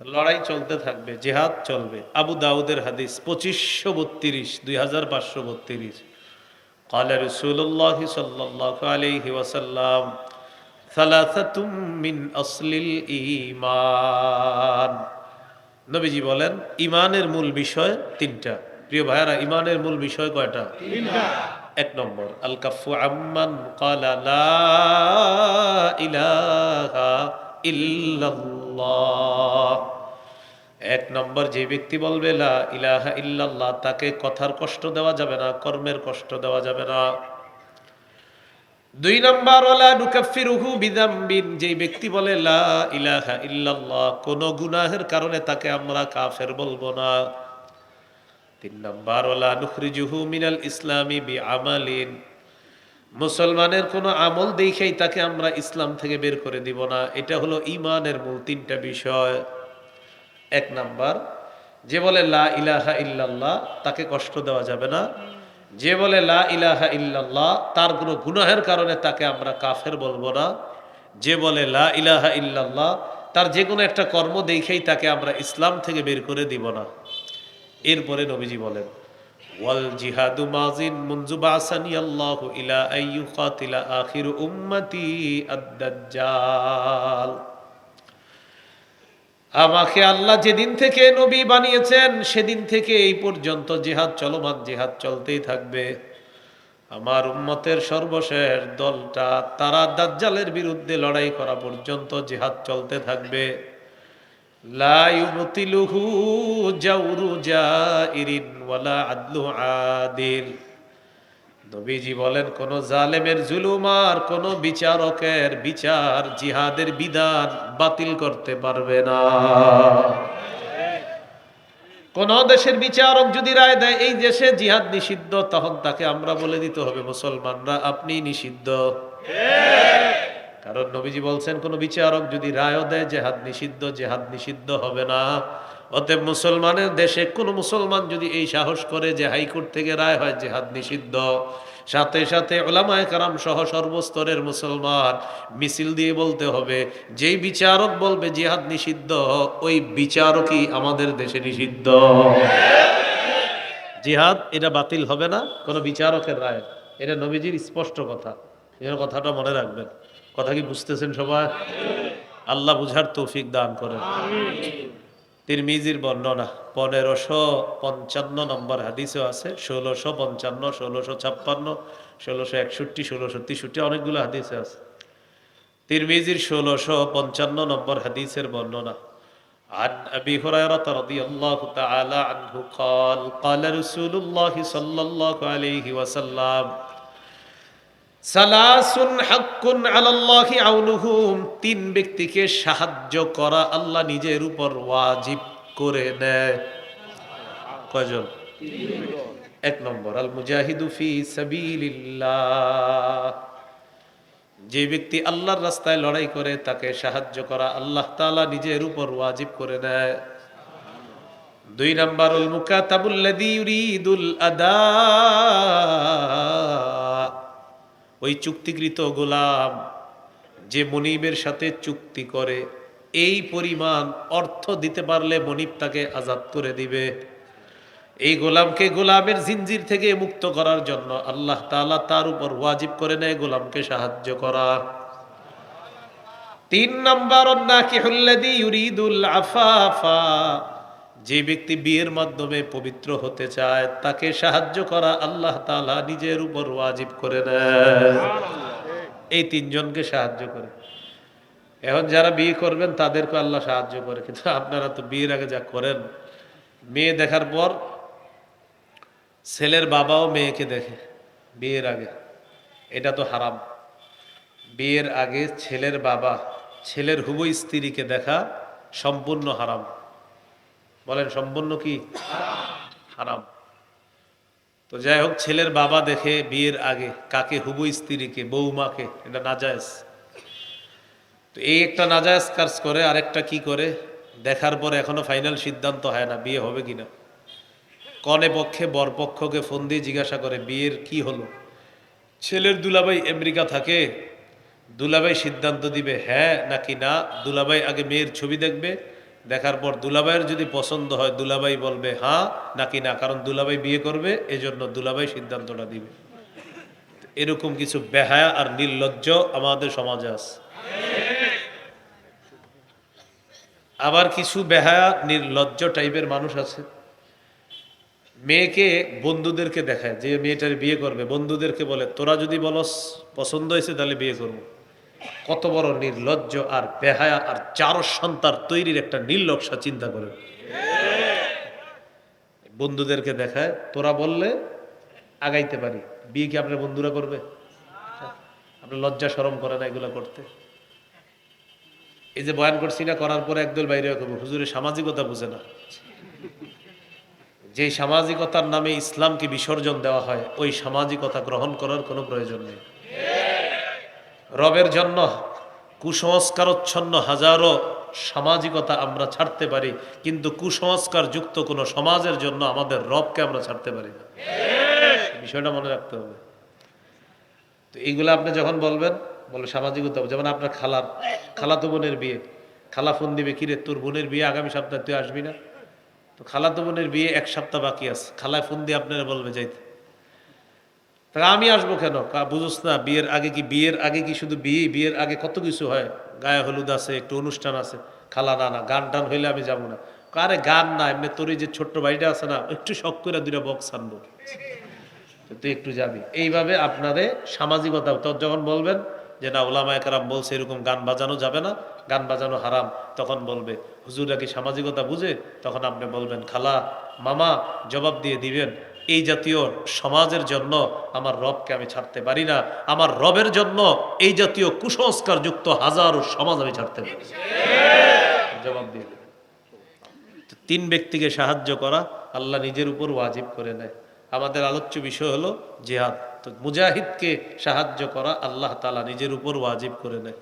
লড়াই চলতে থাকবে জেহাদ চলবে আবু দাউদের হাদিস পঁচিশশো বত্রিশ দুই হাজার পাঁচশো বত্রিশ قال رسول الله صلى الله عليه وسلم ثلاثة من أصل الإيمان নবীজি বলেন ইমানের মূল বিষয় তিনটা প্রিয় ভাইয়ারা ইমানের মূল বিষয় কয়টা এক নম্বর আল কাফু আম্মান কালা লা ইলাহা ইল্লাল্লাহ এক নম্বর, যে ব্যক্তি বলবে, লা ইলাহা ইল্লাল্লাহ তাকে কথার কষ্ট দেওয়া যাবে না, কর্মের কষ্ট দেওয়া যাবে না। দুই নম্বর ওলা নুকাফিরুহু বিদাম্বিন যে ব্যক্তি বলে, লা ইলাহা ইল্লাল্লাহ কোন গুনাহের কারণে তাকে আমরা কাফের বলব না। তিন নম্বর ওলা নুখরিজুহু মিনাল ইসলামী বি আমালিন মুসলমানের কোনো আমল দেখেই তাকে আমরা ইসলাম থেকে বের করে দিব না। এটা হলো ইমানের মূল তিনটা বিষয়। এক নাম্বার, যে বলে লা ইলাহা ইল্লাল্লাহ তাকে কষ্ট দেওয়া যাবে না। যে বলে লা ইলাহা ইল্লাল্লাহ তার কোনো গুনাহের কারণে তাকে আমরা কাফের বলব না। যে বলে লা ইলাহা ইল্লাল্লাহ তার যে কোনো একটা কর্ম দেখেই তাকে আমরা ইসলাম থেকে বের করে দিব না। এরপরে নবীজি বলেন ওয়াল জিহাদু মাজিন মুনজু ইলা আইয়ু কাতিলা আখির উম্মতি আমাকে আল্লাহ যেদিন থেকে নবী বানিয়েছেন, সেদিন থেকে এই পর্যন্ত জেহাদ চলমান, জেহাদ চলতেই থাকবে। আমার উম্মতের সর্বশেষ দলটা তারা দাজ্জালের বিরুদ্ধে লড়াই করা পর্যন্ত জেহাদ চলতে থাকবে। বলেন, কোন জালেমের জুলুম আর কোন বিচারকের বিচার জিহাদের বিধান বাতিল করতে পারবে না। কোন দেশের বিচারক যদি রায় দেয়, এই দেশে জিহাদ নিষিদ্ধ, তখন তাকে আমরা বলে দিতে হবে, মুসলমানরা আপনি নিষিদ্ধ। কারণ নবীজি বলছেন, কোন বিচারক যদি রায়ও দেয়, জেহাদ নিষিদ্ধ জেহাদ নিষিদ্ধ হবে না। অতএব মুসলমানের দেশে কোন মুসলমান যদি এই সাহস করে যে হাইকোর্ট থেকে রায় হয়, জেহাদ নিষিদ্ধ। সাথে সাথে ওলামায় কারাম সহ সর্বস্তরের মুসলমান মিছিল দিয়ে বলতে হবে, যেই বিচারক বলবে জিহাদ নিষিদ্ধ, ওই বিচারকই আমাদের দেশে নিষিদ্ধ। জিহাদ এটা বাতিল হবে না, কোনো বিচারকের রায়। এটা নবীজির স্পষ্ট কথা। এই কথাটা মনে রাখবেন। কথা কি বুঝতেছেন সবাই আল্লাহ বুঝার তৌফিক দান করেন তিরমিজির বর্ণনা পনেরোশো পঞ্চান্ন নম্বর হাদিসও আছে ষোলোশো পঞ্চান্ন ষোলোশো ছাপ্পান্ন ষোলোশো একষট্টি ষোলোশো তেষট্টি অনেকগুলো হাদিসে আছে তিরমিজির ষোলোশো পঞ্চান্ন নম্বর হাদিসের বর্ণনা عن أبي هريرة رضي الله تعالى عنه قال قال رسول الله صلى الله عليه وسلم সালাসুন হাক্কুন আলাল্লাহি আউনুহুম তিন ব্যক্তিকে সাহায্য করা আল্লাহ নিজের উপর ওয়াজিব করে নেয় কয়জন? এক নম্বর, আল মুজাহিদু ফি সাবিলিল্লাহ। যে ব্যক্তি আল্লাহর রাস্তায় লড়াই করে, তাকে সাহায্য করা আল্লাহ তাআলা নিজের উপর ওয়াজিব করে নেয় দুই নাম্বার উল মুকাতাবুল্লাযী ইউরিদুল আদা। ওই চুক্তিকৃত গোলাম যে মনিবের সাথে চুক্তি করে, এই পরিমাণ অর্থ দিতে পারলে মনিব তাকে আজাদ করে দিবে। এই গোলামকে গোলামের জিনজির থেকে মুক্ত করার জন্য আল্লাহ তালা তার উপর ওয়াজিব করে নেয় গোলামকে সাহায্য করা। তিন নম্বর আফাফা। যে ব্যক্তি বিয়ের মাধ্যমে পবিত্র হতে চায়, তাকে সাহায্য করা আল্লাহ তালা নিজের উপর ওয়াজিব করে দেয় এই তিনজনকে সাহায্য করে। এখন যারা বিয়ে করবেন, তাদেরকে আল্লাহ সাহায্য করে। কিন্তু আপনারা তো বিয়ের আগে যা করেন, মেয়ে দেখার পর ছেলের বাবাও মেয়েকে দেখে বিয়ের আগে। এটা তো হারাম। বিয়ের আগে ছেলের বাবা, ছেলের হুবু স্ত্রীকে দেখা সম্পূর্ণ হারাম। বলেন, সম্পূর্ণ কি? হারাম। তো যাই হোক, ছেলের বাবা দেখে বিয়ের আগে কাকে, হুবু স্ত্রীকে, বৌমাকে, এটা নাজায়জ। তো এই একটা নাজায়জ কাজ করে, আরেকটা কি করে? দেখার পরে এখনও ফাইনাল সিদ্ধান্ত হয় না, বিয়ে হবে কিনা। কনে পক্ষে, বর পক্ষকে ফোন দিয়ে জিজ্ঞাসা করে, বিয়ের কি হলো? ছেলের দুলাভাই আমেরিকা থাকে, দুলাভাই সিদ্ধান্ত দিবে হ্যাঁ নাকি না? দুলাভাই আগে মেয়ের ছবি দেখবে দেখার পর দুলাভাইয়ের যদি পছন্দ হয়, দুলাভাই বলবে হ্যাঁ নাকি না? কারণ দুলাভাই বিয়ে করবে, এজন্য দুলাভাই সিদ্ধান্তটা দিবে। এরকম কিছু বেহায়া আর নির্লজ্জ আমাদের সমাজে আছে। আবার কিছু বেহায়া, নির্লজ্জ টাইপের মানুষ আছে। মেয়েকে বন্ধুদেরকে দেখায়, যে মেয়েটার বিয়ে করবে, বন্ধুদেরকে বলে, তোরা যদি বলস পছন্দ হয়েছে তাহলে বিয়ে করব। কত বড় নির্লজ্জ আর বেহায়া আর চার সন্তান তৈরির একটা নির্লক্ষা চিন্তা করে। বন্ধুদেরকে দেখায়, তোরা বললে আগাইতে পারি। বিয়ে কি আপনার বন্ধুরা করবে? আপনার লজ্জা সরম করে না এগুলো করতে? এই যে বয়ান করছি না, করার পরে একদল বাইরে করব হুজুরের সামাজিকতা বুঝে না। যে সামাজিকতার নামে ইসলামকে বিসর্জন দেওয়া হয়, ওই সামাজিকতা গ্রহণ করার কোনো প্রয়োজন নেই। রবের জন্য কুসংস্কারচ্ছন্ন হাজারো সামাজিকতা আমরা ছাড়তে পারি, কিন্তু কুসংস্কার যুক্ত কোনো সমাজের জন্য আমাদের রবকে আমরা ছাড়তে পারি না। বিষয়টা মনে রাখতে হবে। তো এইগুলো আপনি যখন বলবেন, বলে সামাজিকতা যেমন আপনার খালার খালাতো বোনের বিয়ে, খালা ফোন দিবে, কিরে তোর বোনের বিয়ে আগামী সপ্তাহে, তুই আসবি না? তো খালাতো বোনের বিয়ে এক সপ্তাহ বাকি আছে, খালায় ফোন দিয়ে আপনারা বলবে, যাইতে। আমি আসব কেন? বুঝোস না, বিয়ের আগে কি, বিয়ের আগে কি শুধু বিয়ে, বিয়ের আগে কত কিছু হয়? গায়ে হলুদ আছে, একটু অনুষ্ঠান আছে, খালা না না, গান টান হইলে আমি যাব না। আরে গান না, এমনি তোর যে ছোট্ট বাড়িটা আছে না, একটু শখ করে দুইটা বক্স আনব। তুই একটু যাবি। এইভাবে আপনাদের সামাজিকতা তো যখন বলবেন যে না ওলামা একরাম বলছে এরকম গান বাজানো যাবে না, গান বাজানো হারাম, তখন বলবে। হুজুরা কি সামাজিকতা বুঝে? তখন আপনি বলবেন, খালা, মামা, জবাব দিয়ে দিবেন। এই জাতীয় সমাজের জন্য আমার রবকে আমি ছাড়তে পারি না। আমার রবের জন্য এই জাতীয় কুসংস্কার যুক্ত হাজারো সমাজ আমি ছাড়তে পারি। জবাব দিয়ে তিন ব্যক্তিকে সাহায্য করা আল্লাহ নিজের উপর ওয়াজিব করে নেয়। আমাদের আলোচ্য বিষয় হলো জেহাদ। তো মুজাহিদকে সাহায্য করা আল্লাহ তালা নিজের উপর ওয়াজিব করে নেয়।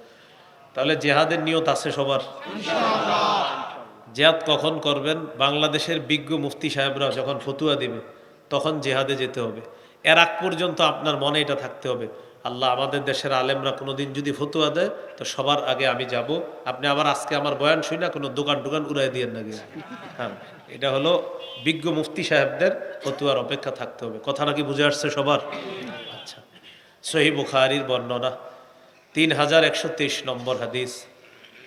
তাহলে জেহাদের নিয়ত আছে সবার? জেহাদ কখন করবেন? বাংলাদেশের বিজ্ঞ মুফতি সাহেবরা যখন ফতুয়া দিবে তখন জেহাদে যেতে হবে। এর আগ পর্যন্ত আপনার মনে এটা থাকতে হবে। আল্লাহ আমাদের দেশের আলেমরা কোনোদিন যদি ফতুয়া দেয়, তো সবার আগে আমি যাব। আপনি আবার আজকে আমার বয়ান শুই না কোনো দোকান টোকান উড়াই দিয়ে না গিয়ে হ্যাঁ এটা হলো বিজ্ঞ মুফতি সাহেবদের ফতুয়ার অপেক্ষা থাকতে হবে। কথা নাকি বুঝে আসছে সবার? আচ্ছা সহি বুখারির বর্ণনা, তিন হাজার একশো তেইশ নম্বর হাদিস।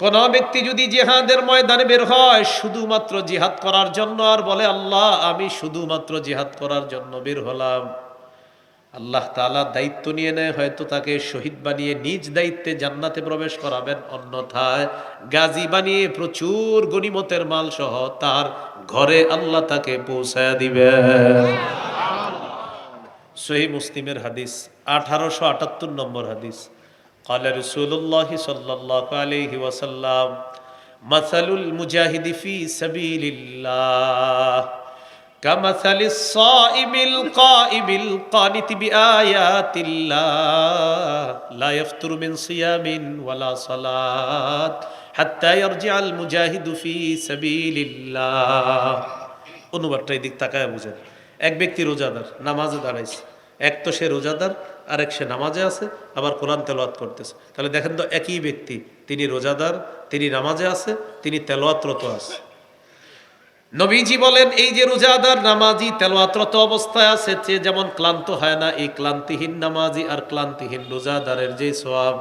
কোন ব্যক্তি যদি জিহাদের ময়দানে বের হয়, শুধুমাত্র জিহাদ করার জন্য আর বলে, আল্লাহ, আমি শুধুমাত্র জিহাদ করার জন্য বের হলাম। আল্লাহ তাআলা দায়িত্ব নিয়ে নেয়, হয়তো তাকে শহীদ বানিয়ে নিজ দায়িত্বে জান্নাতে প্রবেশ করাবেন, অন্যথায় গাজী বানিয়ে প্রচুর গনিমতের মাল সহ তার ঘরে আল্লাহ তাকে পৌঁছায় দিবেন সহি মুসলিমের হাদিস, আঠারোশো আটাত্তর নম্বর হাদিস। قال رسول الله صلى الله عليه وسلم مثل المجاهد في سبيل الله كمثل الصائم القائم القانت بآيات الله لا يفتر من صيام ولا صلاة حتى يرجع المجاهد في سبيل الله অনুবাদটা এই দিক তাকায় বুঝেন এক ব্যক্তি রোজাদার নামাজে দাঁড়াইছে এক তো সে রোজাদার আর এক সে নামাজে আছে, আবার কোরআন তেলোয়াত করতেছে। তাহলে দেখেন তো একই ব্যক্তি, তিনি রোজাদার, তিনি নামাজে আছে, তিনি তেলোয়াতরত আছে। নবীজি বলেন, এই যে রোজাদার নামাজি তেলোয়াতরত অবস্থায় আছে, সে যেমন ক্লান্ত হয় না, এই ক্লান্তিহীন নামাজি আর ক্লান্তিহীন রোজাদারের যে সোয়াব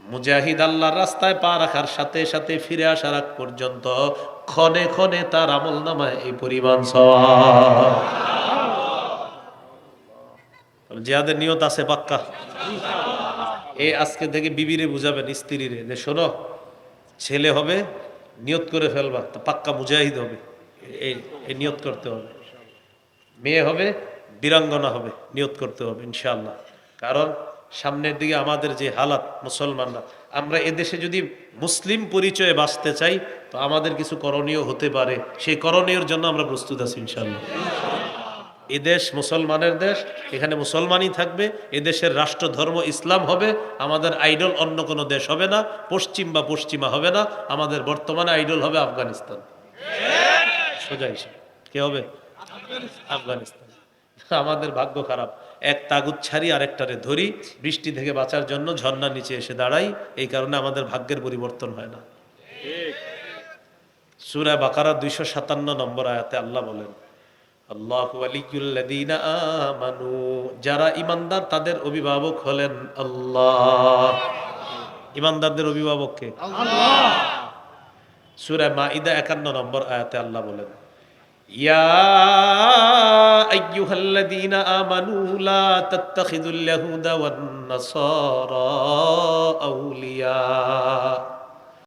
মুজাহিদ আল্লাহর রাস্তায় পা রাখার সাথে সাথে ফিরে আসার আগ পর্যন্ত ক্ষণে ক্ষণে তার আমল নামায় এই পরিমাণ সওয়াব জিহাদের নিয়ত আছে পাক্কা। এই আজকে থেকে বিবিরে বুঝাবেন, স্ত্রীরে, যে শোনো, ছেলে হবে, নিয়ত করে ফেলবা, তো পাক্কা মুজাহিদ হবে, এই নিয়ত করতে হবে। মেয়ে হবে, বীরাঙ্গনা হবে, নিয়ত করতে হবে, ইনশাআল্লাহ। কারণ সামনের দিকে আমাদের যে হালাত, মুসলমানরা, আমরা এদেশে যদি মুসলিম পরিচয়ে বাঁচতে চাই, তো আমাদের কিছু করণীয় হতে পারে। সেই করণীয়র জন্য আমরা প্রস্তুত আছি ইনশাল্লাহ এদেশ মুসলমানের দেশ এখানে মুসলমানই থাকবে এদেশের রাষ্ট্র ধর্ম ইসলাম হবে আমাদের আইডল অন্য কোনো দেশ হবে না পশ্চিম বা পশ্চিমা হবে না আমাদের বর্তমানে আইডল হবে আফগানিস্তান। সোজা হিসেবে। কে হবে? আফগানিস্তান। আমাদের ভাগ্য খারাপ। এক তাগুত ছাড়ি আরেকটারে ধরি বৃষ্টি থেকে বাঁচার জন্য ঝর্ণার নিচে এসে দাঁড়াই এই কারণে আমাদের ভাগ্যের পরিবর্তন হয় না। সুরা বাকারা দুইশো সাতান্ন নম্বর আয়াতে আল্লাহ বলেন আমানু। যারা ইমানদার তাদের অভিভাবক হলেন আল্লাহ। ইমানদারদের অভিভাবক কে? সূরা মাইদা 51 নম্বর আয়াতে আল্লাহ বলেন ইয়া